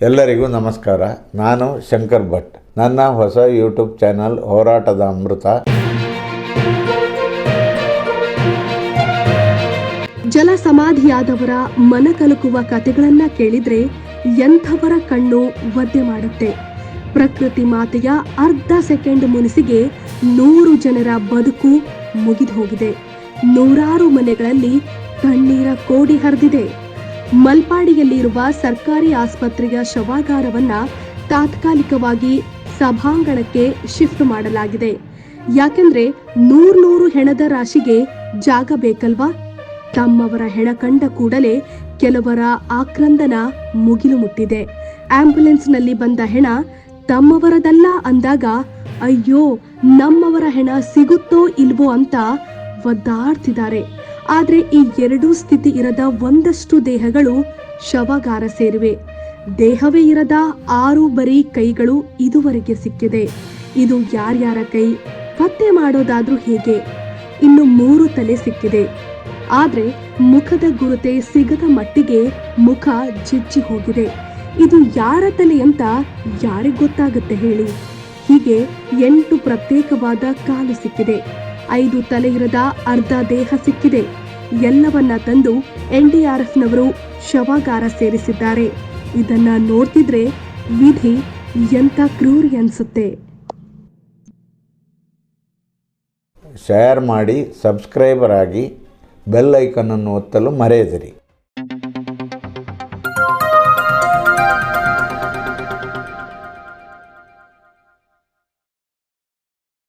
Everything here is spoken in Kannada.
ಎಲ್ಲರಿಗೂ ನಮಸ್ಕಾರ. ನಾನು ಶಂಕರ್ ಭಟ್. ನನ್ನ ಹೊಸ ಯೂಟ್ಯೂಬ್ ಚಾನಲ್ ಹೋರಾಟದ ಅಮೃತ. ಜಲ ಸಮಾಧಿಯಾದವರ ಮನ ಕಲುಕುವ ಕಥೆಗಳನ್ನ ಕೇಳಿದ್ರೆ ಎಂಥವರ ಕಣ್ಣು ಒದ್ದೆ ಮಾಡುತ್ತೆ. ಪ್ರಕೃತಿ ಮಾತೆಯ ಅರ್ಧ ಸೆಕೆಂಡ್ ಮುನಿಸಿಗೆ ನೂರು ಜನರ ಬದುಕು ಮುಗಿದು ಹೋಗಿದೆ. ನೂರಾರು ಮನೆಗಳಲ್ಲಿ ಕಣ್ಣೀರ ಕೋಡಿ ಹರಿದಿದೆ. ಮಲ್ಪಾಡಿಯಲ್ಲಿರುವ ಸರ್ಕಾರಿ ಆಸ್ಪತ್ರೆಯ ಶವಾಗಾರವನ್ನ ತಾತ್ಕಾಲಿಕವಾಗಿ ಸಭಾಂಗಣಕ್ಕೆ ಶಿಫ್ಟ್ ಮಾಡಲಾಗಿದೆ. ಯಾಕೆಂದ್ರೆ ನೂರ್ ನೂರು ಹೆಣದ ರಾಶಿಗೆ ಜಾಗ ಬೇಕಲ್ವಾ? ತಮ್ಮವರ ಹೆಣ ಕಂಡ ಕೂಡಲೇ ಕೆಲವರ ಆಕ್ರಂದನ ಮುಗಿಲು ಮುಟ್ಟಿದೆ. ಆಂಬ್ಯುಲೆನ್ಸ್ನಲ್ಲಿ ಬಂದ ಹೆಣ ತಮ್ಮವರದಲ್ಲ ಅಂದಾಗ, ಅಯ್ಯೋ, ನಮ್ಮವರ ಹೆಣ ಸಿಗುತ್ತೋ ಇಲ್ವೋ ಅಂತ ಒದ್ದಾಡ್ತಿದ್ದಾರೆ. ಆದ್ರೆ ಈ ಎರಡೂ ಸ್ಥಿತಿ ಇರದ ಒಂದಷ್ಟು ದೇಹಗಳು ಶವಗಾರ ಸೇರಿವೆ. ದೇಹವೇ ಇರದ ಆರು ಬರೀ ಕೈಗಳು ಇದುವರೆಗೆ ಸಿಕ್ಕಿದೆ. ಇದು ಯಾರ್ಯಾರ ಕೈ, ಪತ್ತೆ ಮಾಡೋದಾದ್ರೂ ಹೇಗೆ? ಇನ್ನು ಮೂರು ತಲೆ ಸಿಕ್ಕಿದೆ. ಆದ್ರೆ ಮುಖದ ಗುರುತೆ ಸಿಗದ ಮಟ್ಟಿಗೆ ಮುಖ ಜಿಜ್ಜಿ ಹೋಗಿದೆ. ಇದು ಯಾರ ತಲೆ ಅಂತ ಯಾರಿಗೆ ಗೊತ್ತಾಗುತ್ತೆ ಹೇಳಿ? ಹೀಗೆ ಎಂಟು ಪ್ರತ್ಯೇಕವಾದ ಕಾಲು ಸಿಕ್ಕಿದೆ. ಐದು ತಲೆ ಇರದ ಅರ್ಧ ದೇಹ ಸಿಕ್ಕಿದೆ. ಎಲ್ಲವನ್ನ ತಂದು ಎನ್ಡಿಆರ್ಎಫ್ನವರು ಶವಾಗಾರ ಸೇರಿಸಿದ್ದಾರೆ. ಇದನ್ನ ನೋಡ್ತಿದ್ರೆ ವಿಧಿ ಎಂತ ಕ್ರೂರಿ ಅನ್ಸುತ್ತೆ. ಶೇರ್ ಮಾಡಿ ಸಬ್ಸ್ಕ್ರೈಬರ್ ಆಗಿ ಬೆಲ್ ಐಕನನ್ನು ಒತ್ತಲು ಮರೆಯದಿರಿ.